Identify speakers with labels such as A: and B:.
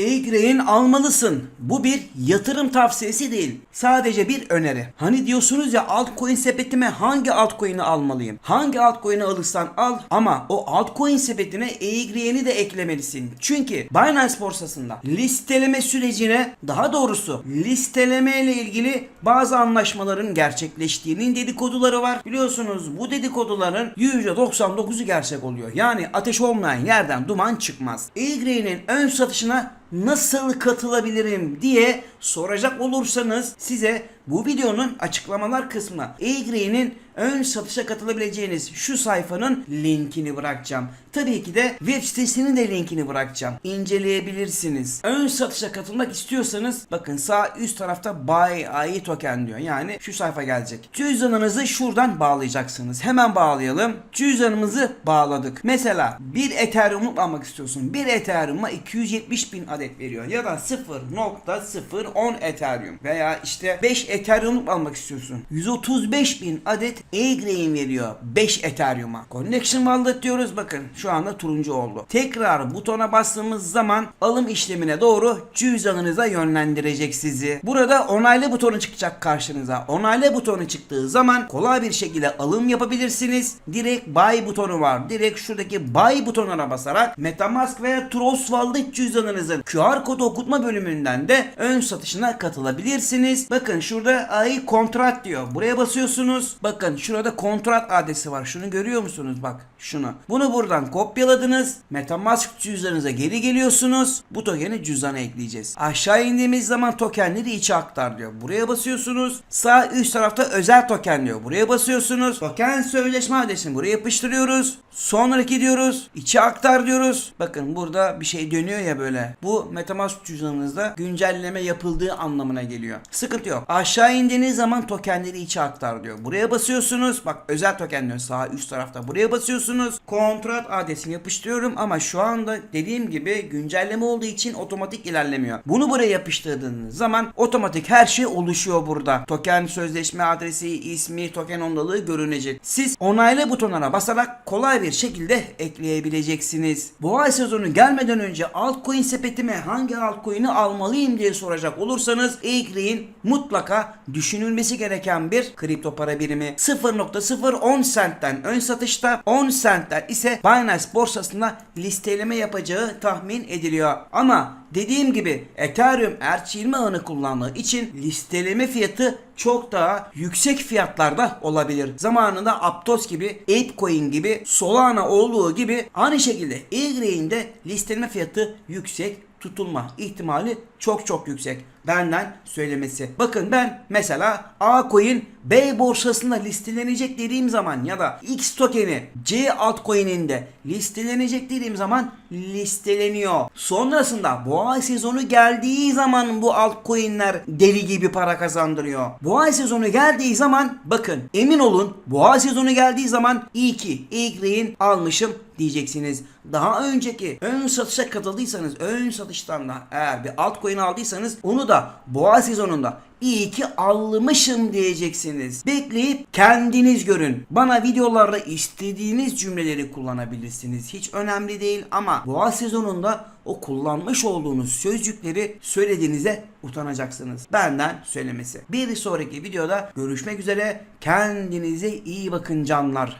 A: E-Grain almalısın. Bu bir yatırım tavsiyesi değil. Sadece bir öneri. Hani diyorsunuz ya altcoin sepetime hangi altcoin'i almalıyım? Hangi altcoin'i alırsan al ama o altcoin sepetine E-Grain'i de eklemelisin. Çünkü Binance borsasında listeleme sürecine daha doğrusu listeleme ile ilgili bazı anlaşmaların gerçekleştiğinin dedikoduları var. Biliyorsunuz bu dedikoduların %99'u gerçek oluyor. Yani ateş olmayan yerden duman çıkmaz. E-Grain'in ön satışına nasıl katılabilirim diye soracak olursanız size bu videonun açıklamalar kısmına E-Grain'in ön satışa katılabileceğiniz şu sayfanın linkini bırakacağım. Tabii ki de web sitesinin de linkini bırakacağım. İnceleyebilirsiniz. Ön satışa katılmak istiyorsanız bakın sağ üst tarafta Buy AI token diyor. Yani şu sayfa gelecek. Cüzdanınızı şuradan bağlayacaksınız. Hemen bağlayalım. Cüzdanımızı bağladık. Mesela bir Ethereum almak istiyorsun. Bir Ethereum'a 270 bin adet veriyor. Ya da 0.010 Ethereum veya işte 5 Ethereum almak istiyorsun. 135 bin adet E-Grain veriyor 5 Ethereum'a. Connection Wallet diyoruz bakın şu anda turuncu oldu. Tekrar butona bastığımız zaman alım işlemine doğru cüzdanınıza yönlendirecek sizi. Burada onaylı butonu çıkacak karşınıza. Onaylı butonu çıktığı zaman kolay bir şekilde alım yapabilirsiniz. Direkt buy butonu var. Direkt şuradaki buy butonuna basarak Metamask veya Trust Wallet cüzdanınızın QR kodu okutma bölümünden de ön satışına katılabilirsiniz. Bakın şurada ay kontrat diyor. Buraya basıyorsunuz. Bakın şurada kontrat adresi var. Şunu görüyor musunuz? Bak şunu. Bunu buradan kopyaladınız. Metamask cüzdanınıza geri geliyorsunuz. Bu tokeni cüzdana ekleyeceğiz. Aşağı indiğimiz zaman tokenleri içe aktar diyor. Buraya basıyorsunuz. Sağ üst tarafta özel token diyor. Buraya basıyorsunuz. Token sözleşme adresini buraya yapıştırıyoruz. Sonraki diyoruz. İçe aktar diyoruz. Bakın burada bir şey dönüyor ya böyle. Bu Metamask cüzdanınızda güncelleme yapıldığı anlamına geliyor. Sıkıntı yok. Aşağı indiğiniz zaman tokenleri içe aktar diyor. Buraya basıyorsunuz. Bak özel token diyor sağ üst tarafta. Buraya basıyorsunuz. Kontrat adresini yapıştırıyorum ama şu anda dediğim gibi güncelleme olduğu için otomatik ilerlemiyor. Bunu buraya yapıştırdığınız zaman otomatik her şey oluşuyor burada. Token sözleşme adresi, ismi, token ondalığı görünecek. Siz onayla butonuna basarak kolay bir şekilde ekleyebileceksiniz. Ay sezonu gelmeden önce altcoin sepetime hangi altcoin'i almalıyım diye soracak olursanız E-Green mutlaka düşünülmesi gereken bir kripto para birimi. 0.010 centten ön satışta 10 centten ise Binance borsasında listeleme yapacağı tahmin ediliyor. Ama dediğim gibi Ethereum ERC20 ağını kullandığı için listeleme fiyatı çok daha yüksek fiyatlarda olabilir. Zamanında Aptos gibi, Apecoin gibi, Solana olduğu gibi aynı şekilde E-Grain'de listeleme fiyatı yüksek tutulma ihtimali çok çok yüksek. Benden söylemesi. Bakın ben mesela A coin B borsasında listelenecek dediğim zaman ya da X tokeni C altcoin'inde listelenecek dediğim zaman listeleniyor. Sonrasında boğa sezonu geldiği zaman bu altcoin'ler deli gibi para kazandırıyor. Boğa sezonu geldiği zaman bakın emin olun boğa sezonu geldiği zaman iyi ki E-Grain almışım diyeceksiniz. Daha önceki ön satışa katıldıysanız ön satıştan da eğer bir altcoin aldıysanız onu da boğa sezonunda iyi ki almışım diyeceksiniz. Bekleyip kendiniz görün. Bana videolarda istediğiniz cümleleri kullanabilirsiniz. Hiç önemli değil ama boğa sezonunda o kullanmış olduğunuz sözcükleri söylediğinize utanacaksınız. Benden söylemesi. Bir sonraki videoda görüşmek üzere. Kendinize iyi bakın canlar.